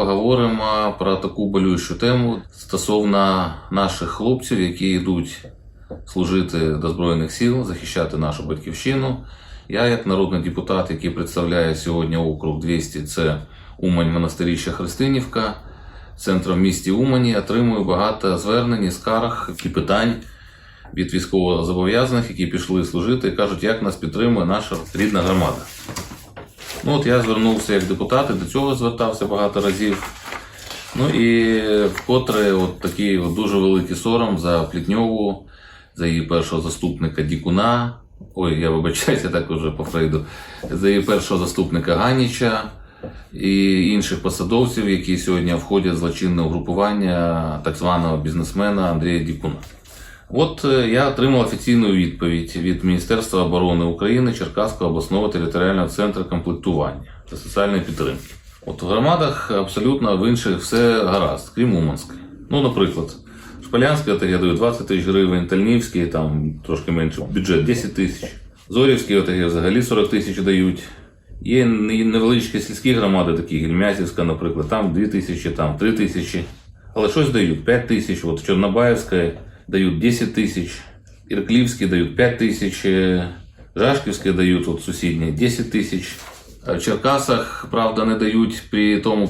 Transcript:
поговоримо про таку болючу тему стосовно наших хлопців, які йдуть служити до Збройних сил, захищати нашу батьківщину. Я, як народний депутат, який представляє сьогодні округ 200, це Умань монастиріща Христинівка, центром в місті Умані, отримую багато звернень скарг і питань від військовозобов'язаних, які пішли служити, і кажуть, як нас підтримує наша рідна громада. Ну от я звернувся як депутат, і до цього звертався багато разів. Ну і вкотре от такий от дуже великий сором за Плітньову, за її першого заступника Дікуна. Ой, я вибачаюся, так уже по Фрейду, за її першого заступника Ганіча і інших посадовців, які сьогодні входять в злочинне угрупування так званого бізнесмена Андрія Дікуна. От е, я отримав офіційну відповідь від Міністерства оборони України Черкаського обласного територіального центру комплектування та соціальної підтримки. От в громадах абсолютно в інших все гаразд, крім Уманської. Ну, наприклад, Шполянська ОТГ дає 20 тисяч гривень, Тальнівський там трошки менше, бюджет 10 тисяч. Зорівський ОТГ взагалі 40 тисяч дають. Є невеличкі сільські громади, такі Гельмязівська, наприклад, там 2 тисячі, там 3 тисячі. Але щось дають 5 тисяч, от Чорнобаївська дають 10 тисяч, Ірклівські дають 5 тисяч, Жашківські дают от сусідні 10 тисяч. В Черкасах, правда, не дають при тому,